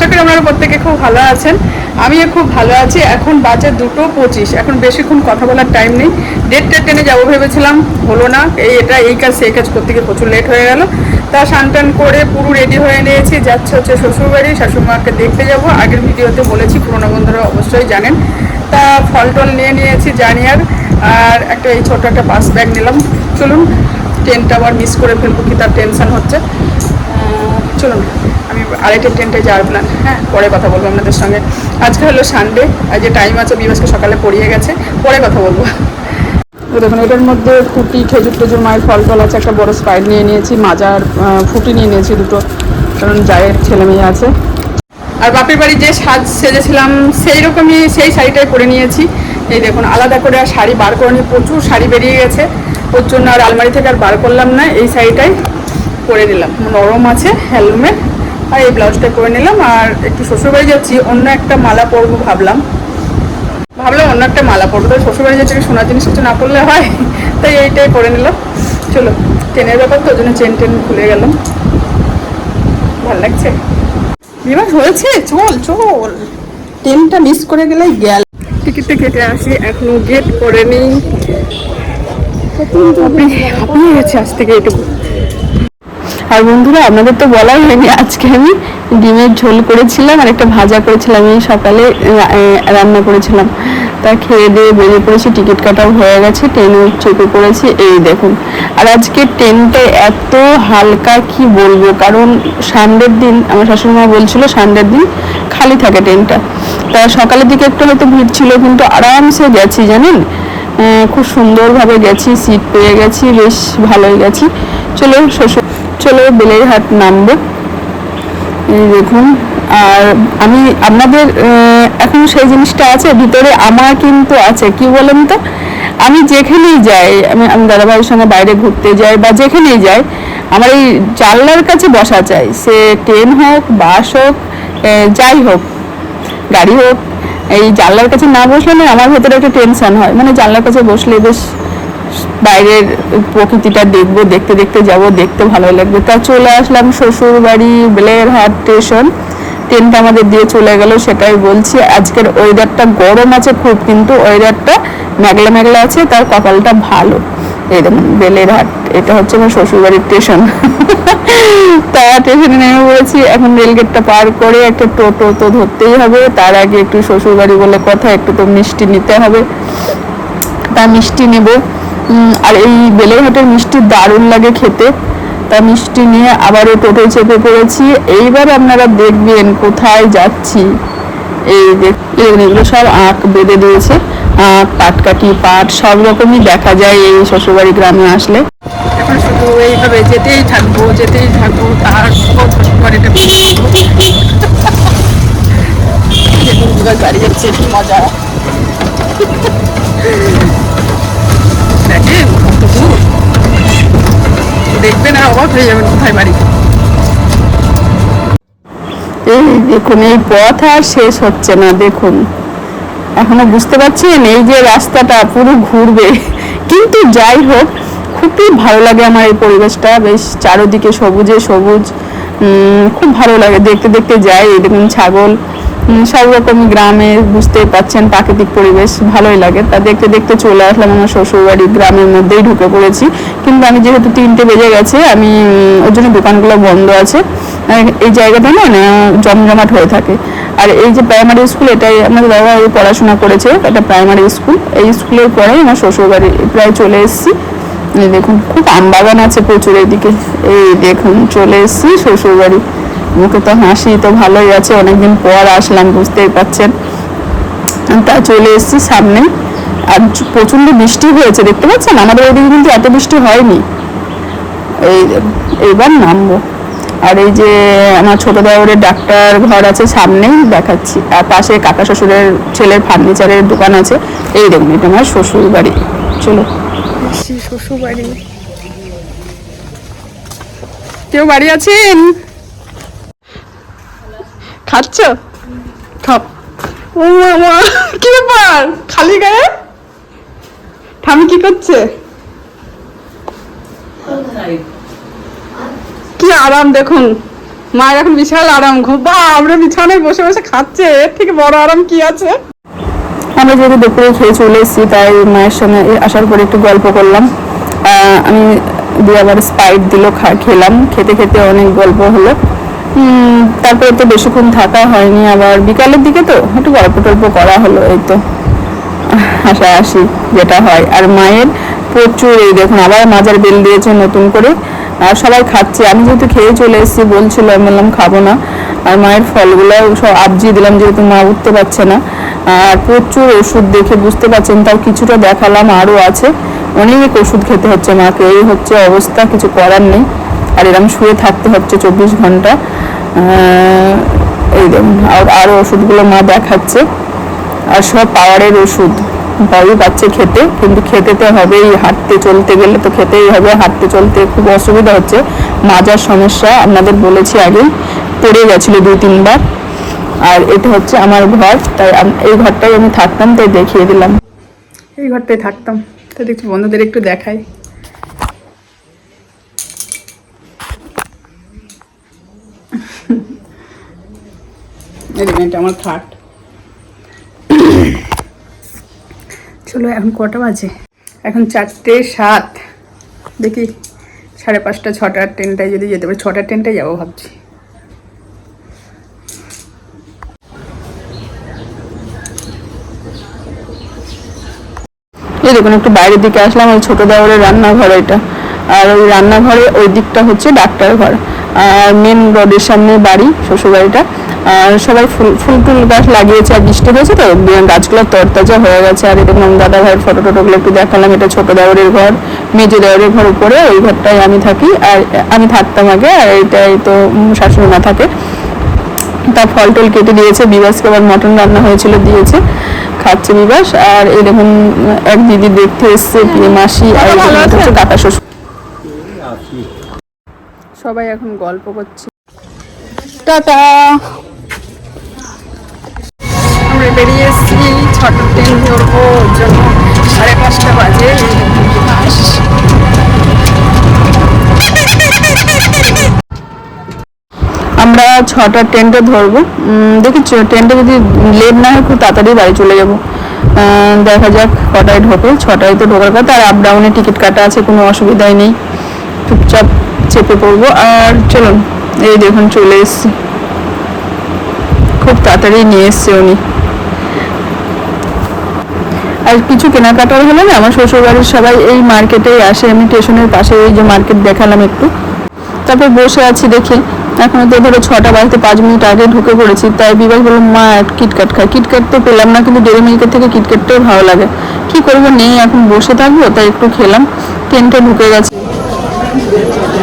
আশা করি আপনারা প্রত্যেকে খুব ভালো আছেন। আমিও খুব ভালো আছি। এখন বাজে দুটো পঁচিশ। এখন বেশিক্ষণ কথা বলার টাইম নেই। ডেটটা টেনে যাব ভেবেছিলাম। হলো না। এই এটা, এই কাজ, সেই কাজ করতে গিয়ে প্রচুর লেট হয়ে গেল। তা স্নান টান করে পুরো রেডি হয়ে নিয়েছি। যাচ্ছে হচ্ছে শ্বশুরবাড়ি। শাশুড়মাকে দেখতে যাব। আগের ভিডিওতে বলেছি, পুরোনো বন্ধুরা অবশ্যই জানেন। তা ফল টল নিয়ে নিয়েছি জানিয়ার। আর আর একটা এই ছোট একটা পাস ব্যাগ নিলাম। চলুন ট্রেনটা আবার মিস করে ফেলব কি তার টেনশন হচ্ছে। চলুন। আরেকটা ট্রেনটা যাওয়ার প্ল্যান হ্যাঁ পরে কথা বলব আপনাদের সঙ্গে। আজকে হলো সানডে আর যে টাইম আছে বিবাসকে সকালে পড়িয়ে গেছে পরে কথা বলব। দেখুন এটার মধ্যে ফুটি খেজুর টেজুর মায়ের ফল টল আছে একটা বড় স্পাইড নিয়ে নিয়েছি মাজার ফুটি নিয়ে নিয়েছি দুটো কারণ জায়ের ছেলে মেয়ে আছে। আর বাপের বাড়ি যে সাজ সেজেছিলাম সেই রকমই সেই শাড়িটাই পরে নিয়েছি। এই দেখুন আলাদা করে আর শাড়ি বার করে নিয়ে প্রচুর শাড়ি বেরিয়ে গেছে। ওর জন্য আর আলমারি থেকে আর বার করলাম না এই শাড়িটাই পরে নিলাম। নরম আছে হেলমেট আর এই ব্লাউজটা করে নিলাম আর একটু শ্বশুরবাড়ি যাচ্ছি অন্য একটা মালা পরবো ভাবলাম। ভাবলাম অন্য একটা মালা পরবো তো শ্বশুরবাড়ি যাচ্ছে সোনার জিনিস কিছু না পরলে হয় তাই এইটাই পরে নিলাম। চলো ট্রেনের ব্যাপার তো ওই জন্য চেন টেন খুলে গেলাম। ভালো লাগছে? বিবাহ হয়েছে চল চল। ট্রেনটা মিস করে গেলে গেল। টিকিটটা কেটে আসি এখনও গেট করেনি। আপনি আপনি গেছে আজ থেকে এটুকু আর বন্ধুরা, আপনাদের তো বলাই হয়নি, আজকে আমি ডিমের ঝোল করেছিলাম আর একটা ভাজা করেছিলাম, এই সকালে রান্না করেছিলাম। তা খেয়ে দিয়ে বেরিয়ে পড়েছি, টিকিট কাটাও হয়ে গেছে ট্রেনে চেপে পড়েছি, এই দেখুন। আর আজকে ট্রেনটা এত হালকা, কি বলব? কারণ সানডের দিন, আমার শাশুড়িমা বলছিল সানডের দিন খালি থাকে ট্রেনটা তা সকালের দিকে একটু হয়তো ভিড় ছিল, কিন্তু আরামসে গেছি, জানেন? খুব সুন্দরভাবে গেছি সিট পেয়ে গেছি, বেশ ভালোই গেছি। চলো, শ্বশুর চলো বেলেরহাট নামবো। এই দেখুন, আর আমি আপনাদের এখন সেই জিনিসটা আছে, ভিতরে আমার কিন্তু আছে, কি বলেন তো? আমি যেখানেই যাই, আমি আমি দাদাভাইয়ের সঙ্গে বাইরে ঘুরতে যাই বা যেখানেই যাই, আমার এই জানলার কাছে বসা চাই। সে ট্রেন হোক, বাস হোক যাই হোক, গাড়ি হোক, এই জানলার কাছে না বসলে না আমার ভেতরে একটা টেনশন হয়। মানে জানলার কাছে বসলে বেশ বাইরের প্রকৃতিটা দেখব, দেখতে দেখতে যাব, দেখতে ভালো লাগবে। তা চলে আসলাম শ্বশুর বাড়ি বেলেরহাট স্টেশন। ট্রেনটা আমাদের দিয়ে চলে গেল, সেটাই বলছি। আজকের ওয়েদারটা গরম আছে খুব, কিন্তু ওয়েদারটা মেঘলা মেঘলা আছে, তার কপালটা ভালো। এই দেখুন বেলেরহাট এটা হচ্ছে আমার শ্বশুরবাড়ির স্টেশন তা স্টেশনে নেমে পড়েছি, এখন রেলগেটটা পার করে একটা টোটো তো ধরতেই হবে। তার আগে একটু শ্বশুরবাড়ি বলে কথা, একটু তো মিষ্টি নিতে হবে। তা মিষ্টি নেব। আর এই বেলেঘাটের মিষ্টি দারুণ লাগে খেতে। তা মিষ্টি নিয়ে আবারও টোটোয় চেপে পড়েছি। এইবার আপনারা দেখবেন কোথায় যাচ্ছি। এই দেখ- এই এগুলো সব আঁক বেঁধে দিয়েছে। আঁক পাটকাঠি পাট সব রকমই দেখা যায় এই শ্বশুরবাড়ি গ্রামে আসলে। এখন শুধু এইভাবে যেতেই থাকব যেতেই থাকব তার শ্বশুরবাড়িটা গাড়ি যাচ্ছে কি মজা। কত দূর দেখবেন এই দেখুন, এই পথ আর শেষ হচ্ছে না, দেখুন। এখনও বুঝতে পারছেন? এই যে রাস্তাটা পুরো ঘুরবে। কিন্তু যাই হোক, খুবই ভালো লাগে আমার এই পরিবেশটা। বেশ চারোদিকে সবুজে সবুজ। খুব ভালো লাগে। দেখতে দেখতে যাই, এই দেখুন ছাগল। সব রকম গ্রামে বুঝতেই পাচ্ছেন, প্রাকৃতিক পরিবেশ ভালোই লাগে। তা দেখতে দেখতে চলে আসলাম আমার শ্বশুরবাড়ি, গ্রামের মধ্যেই ঢুকে পড়েছি। কিন্তু আমি যেহেতু তিনটে বেজে গেছে, আমি ওর জন্য দোকানগুলো বন্ধ আছে। এই জায়গাটা না জমজমাট হয়ে থাকে। আর এই যে প্রাইমারি স্কুল এটাই বাবা এই পড়াশোনা করেছে এটা প্রাইমারি স্কুল এই স্কুলের পরেই আমার শ্বশুরবাড়ি প্রায় চলে এসেছি। দেখুন, খুব আম বাগান আছে প্রচুর এদিকে। এই দেখুন, চলে এসেছি শ্বশুরবাড়ি। মুখে তো হাসি তো ভালোই আছে, অনেকদিন পর আসলাম, বুঝতেই পাচ্ছেন তা চলে এসেছি সামনে। আর প্রচণ্ড বৃষ্টি হয়েছে, দেখতে পাচ্ছেন? আমাদের ওইদিকে কিন্তু এত বৃষ্টি হয়নি। এই এইবার নামবো। আর এই যে, আমার ছোট দেওরের ডাক্তার ঘর আছে সামনেই, দেখাচ্ছি। আর পাশে কাকা শ্বশুরের ছেলের ফার্নিচারের দোকান আছে। এই দেখুন, এটা আমার শ্বশুর বাড়ি চলো। শ্বশুর বাড়ি কেউ বাড়ি আছেন? খাচ্ছ? খাপ ও মামা, কি ব্যাপার? খালি গায়ে? ঠামি কি করছে? কি আরাম দেখুন। মায়ের এখন বিশাল আরাম। বা আমরা বিছানায় বসে বসে খাচ্ছে। এর থেকে বড় আরাম কি আছে? আমরা যেহেতু দুপুরে খেয়ে চলে এসেছি, তাই মায়ের সঙ্গে আসার পরে একটু গল্প করলাম। আমি দিয়ে আবার স্পাইট দিল খেলাম। খেতে খেতে অনেক গল্প হলো। তারপরে তো বেশিক্ষণ থাকা হয়নি, আবার বিকালের দিকে তো একটু গল্প টল্প করা হলো, এই তো হাসা হাসি যেটা হয়। আর মায়ের প্রচুর এই দেখুন, আবার মাজার বেল দিয়েছে নতুন করে, আর সবাই খাচ্ছে। আমি যেহেতু খেয়ে চলে এসেছি, বলছিল, আমি বললাম, খাব না। আর মায়ের ফলগুলো সব আবজি দিলাম, যেহেতু মা উঠতে পারছে না। আর প্রচুর ওষুধ দেখে বুঝতে পারছেন, তাও কিছুটা দেখালাম, আরও আছে। অনেক ওষুধ খেতে হচ্ছে মাকে, এই হচ্ছে অবস্থা, কিছু করার নেই। আর এরকম শুয়ে থাকতে হচ্ছে চব্বিশ ঘণ্টা। এই আর আরও ওষুধগুলো মা দেখাচ্ছে। আর সব পাওয়ারের ওষুধ। ভয়ই পাচ্ছে খেতে, কিন্তু খেতে তো হবেই। হাঁটতে চলতে গেলে তো খেতেই হবে। হাঁটতে চলতে খুব অসুবিধা হচ্ছে। মাজার সমস্যা, আপনাদের বলেছি আগেই, পড়ে গেছিল দুই, তিনবার। আর এটা হচ্ছে আমার ঘর, তাই এই ঘরটাই আমি থাকতাম, তাই দেখিয়ে দিলাম। এই ঘরটাই থাকতাম। তাই দেখছি বন্ধুদের একটু দেখাই। এটা আমার খাট চলো, এখন কটা বাজে? এখন চারটে সাত। দেখি সাড়ে পাঁচটা ছটার ট্রেনটায় যদি যেতে পারি। ছটার ট্রেনটায় যাব ভাবছি। এই দেখুন, একটু বাইরের দিকে আসলাম, ওই ছোটো দেওয়ারের রান্নাঘর এটা আর ওই রান্নাঘরে ওই দিকটা হচ্ছে ডাক্তার ঘর। আর মেন রোডের সামনে বাড়ি শ্বশুরবাড়িটা। আর সবাই ফুল ফুল টুল গাছ লাগিয়েছে আর বৃষ্টি হয়েছে তো গাছগুলো তরতাজা হয়ে গেছে। আর এরকম দাদা ভাইয়ের ফটো টটোগুলো একটু দেখালাম এটা ছোট দেওয়ারের ঘর মেজো দেওয়ারের ঘর উপরে ওই ঘরটায় আমি থাকি। আর আমি থাকতাম আগে আর এটাই তো শাশুড়ি মা থাকে। তার ফল টল কেটে দিয়েছে বিবাসকে আবার মটন রান্না হয়েছিল দিয়েছে। খাচ্ছে বিবাস আর দেখুন এক দিদি দেখতে এসছে মাসি আর কাকা শ্বশুর। সবাই এখন গল্প করছে। টাটা। আমরা বেরিয়ে এসেছি ছটা ট্রেন ধরবো ওর জন্য। সাড়ে পাঁচটা বাজে। আমরা ছটার ট্রেনটা ধরবো। উম, দেখি চ- ট্রেনটা যদি লেট না হয় খুব তাড়াতাড়ি বাড়ি চলে যাব। দেখা যাক কটায় ঢোকে। ছটায় তো ঢোকার কথা আর আপ ডাউনে টিকিট কাটা আছে কোনো অসুবিধাই নেই। চুপচাপ চেপে পড়ব। আর চলুন, এই দেখুন চলে এসছি। খুব তাড়াতাড়ি নিয়ে এসছে উনি। আর কিছু কেনাকাটার হলে না, আমার শ্বশুরবাড়ির সবাই এই মার্কেটেই আসে। আমি স্টেশনের পাশে এই যে মার্কেট দেখালাম একটু। তারপর বসে আছি দেখে। এখন তো ধরো ছটা বাজতে পাঁচ মিনিট আগে ঢুকে পড়েছি। তাই বিবাস বললাম মা কিটকাট খাই কিটকাট তো পেলাম না, কিন্তু ডেরি মিল্কের থেকে কিটকাটটাই ভালো লাগে। কি করব, নেই, এখন বসে থাকব, তাই একটু খেলাম। ট্রেনটা ঢুকে গেছে। Deus.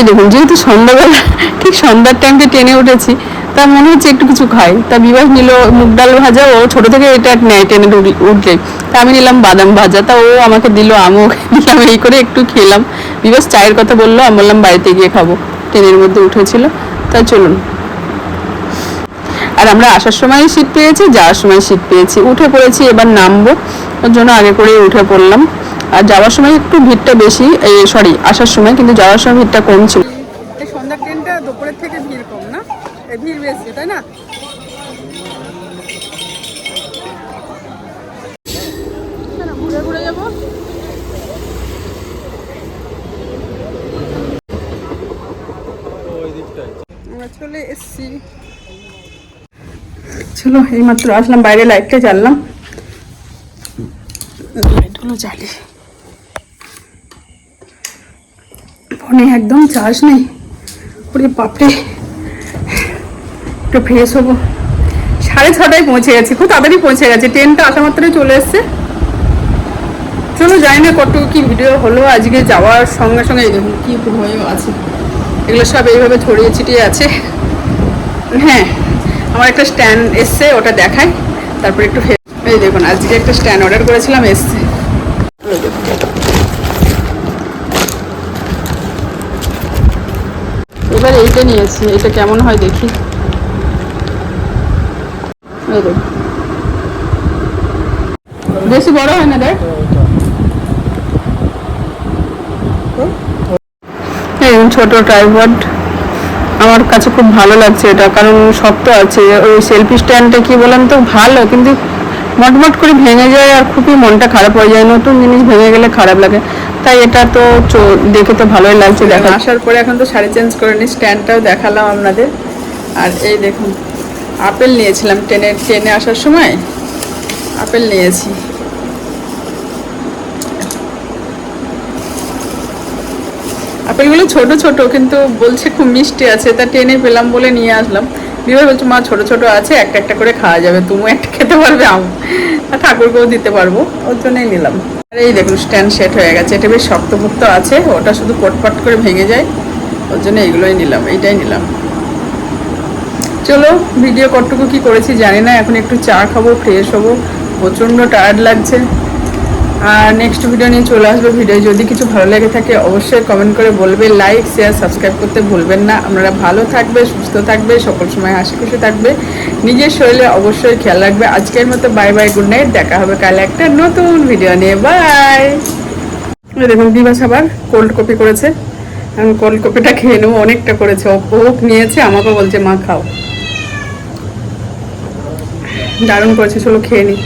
এই দেখুন। যেহেতু সন্ধ্যাবেলা, ঠিক সন্ধ্যার টাইমটা ট্রেনে উঠেছি, তা মনে হচ্ছে একটু কিছু খাই। তা বিবাহ নিল মুগ ডাল ভাজা, ও ছোট থেকে এটা নেয় ট্রেনে উঠলে। তা আমি নিলাম বাদাম ভাজা, তা ও আমাকে দিল, আমও দিলাম, এই করে একটু খেলাম। বিবাস চায়ের কথা বলল, আমি বললাম, বাড়িতে গিয়ে খাব। ট্রেনের মধ্যে উঠেছিল। তা চলুন। আর আমরা আসার সময় সিট পেয়েছি, যাওয়ার সময় সিট পেয়েছি। উঠে পড়েছি, এবার নামবো। ওর জন্য আগে করে উঠে পড়লাম। আর যাওয়ার সময় একটু ভিড়টা বেশি সরি আসার সময়, কিন্তু যাওয়ার সময় ভিড়টা কম ছিল। এই সন্ধ্যা ট্রেনটা দুপুরের থেকে ভিড় কম না? ভিড় তাই না? ঘুরে ঘুরে যাব আমরা চলে এসছি। চলো, এইমাত্র আসলাম, বাইরে লাইটটা জ্বাললাম। লাইটগুলো জ্বালি। ফোনে একদম চার্জ নেই। ওরে বাপরে। একটু ফ্রেশ হব। সাড়ে ছটায় পৌঁছে গেছি, খুব তাড়াতাড়ি পৌঁছে গেছে। ট্রেনটা আসা মাত্রই চলে এসছে। চলো জানি না কতটুকু কি ভিডিও হলো, আজকে যাওয়ার সঙ্গে সঙ্গে এই দেখুন কি হয়েও আছে। এগুলো সব এইভাবে ছড়িয়ে ছিটিয়ে আছে। হ্যাঁ আমার একটা স্ট্যান্ড এসছে, ওটা দেখায় তারপর একটু এই দেখুন, আজকে একটা স্ট্যান্ড অর্ডার করেছিলাম, এসছে এই দেখুন। এইটা নিয়েছি, এটা কেমন হয় দেখি। বেশি বড় হয় না দেখ। ছোট ট্রাইপড আমার কাছে খুব ভালো লাগছে এটা, কারণ শক্ত আছে। ওই সেলফি স্ট্যান্ডটা কি বলেন তো, ভালো, কিন্তু মটমট করে ভেঙে যায় আর খুবই মনটা খারাপ হয়ে যায়। নতুন জিনিস ভেঙে গেলে খারাপ লাগে। তাই এটা তো দেখে তো ভালোই লাগছে দেখা আসার পরে এখন তো শাড়ি চেঞ্জ করে নি স্ট্যান্ডটাও দেখালাম আপনাদের। আর এই দেখুন আপেল নিয়েছিলাম ট্রেনে ট্রেনে আসার সময় আপেল নিয়েছি। আপেলগুলো ছোট ছোট কিন্তু বলছে খুব মিষ্টি আছে তা টেনে পেলাম বলে নিয়ে আসলাম। বিবাহ বলছে, মা, ছোট ছোট আছে, একটা একটা করে খাওয়া যাবে তুমি একটা খেতে পারবে, আম আর ঠাকুরকেও দিতে পারব, ওর জন্যই নিলাম। আর এই দেখুন স্ট্যান্ড সেট হয়ে গেছে, এটা বেশ শক্তপোক্ত আছে, ওটা শুধু পটপট করে ভেঙে যায়, ওর জন্য এইগুলোই নিলাম, এইটাই নিলাম। চলো, ভিডিও কতটুকু কি করেছি জানি না, এখন একটু চা খাব ফ্রেশ হব, প্রচণ্ড টায়ার্ড লাগছে। আর নেক্সট ভিডিও নিয়ে চলে আসব ভিডিও যদি কিছু ভালো লেগে থাকে, অবশ্যই কমেন্ট করে বলবে লাইক শেয়ার সাবস্ক্রাইব করতে ভুলবেন না। আপনারা ভালো থাকবে, সুস্থ থাকবে, সকল সময় হাসি খুশি থাকবে। নিজের শরীরে অবশ্যই খেয়াল রাখবে। আজকের মতো বাই বাই গুড নাইট দেখা হবে কাল একটা নতুন ভিডিও নিয়ে। বাই দেখুন দিবাস আবার কোল্ড কপি করেছে। আমি কোল্ড কপিটা খেয়ে নেব, অনেকটা করেছে। ও ও নিয়েছে আমাকে বলছে, মা, খাও। দারুণ করেছে, চলো খেয়ে নিই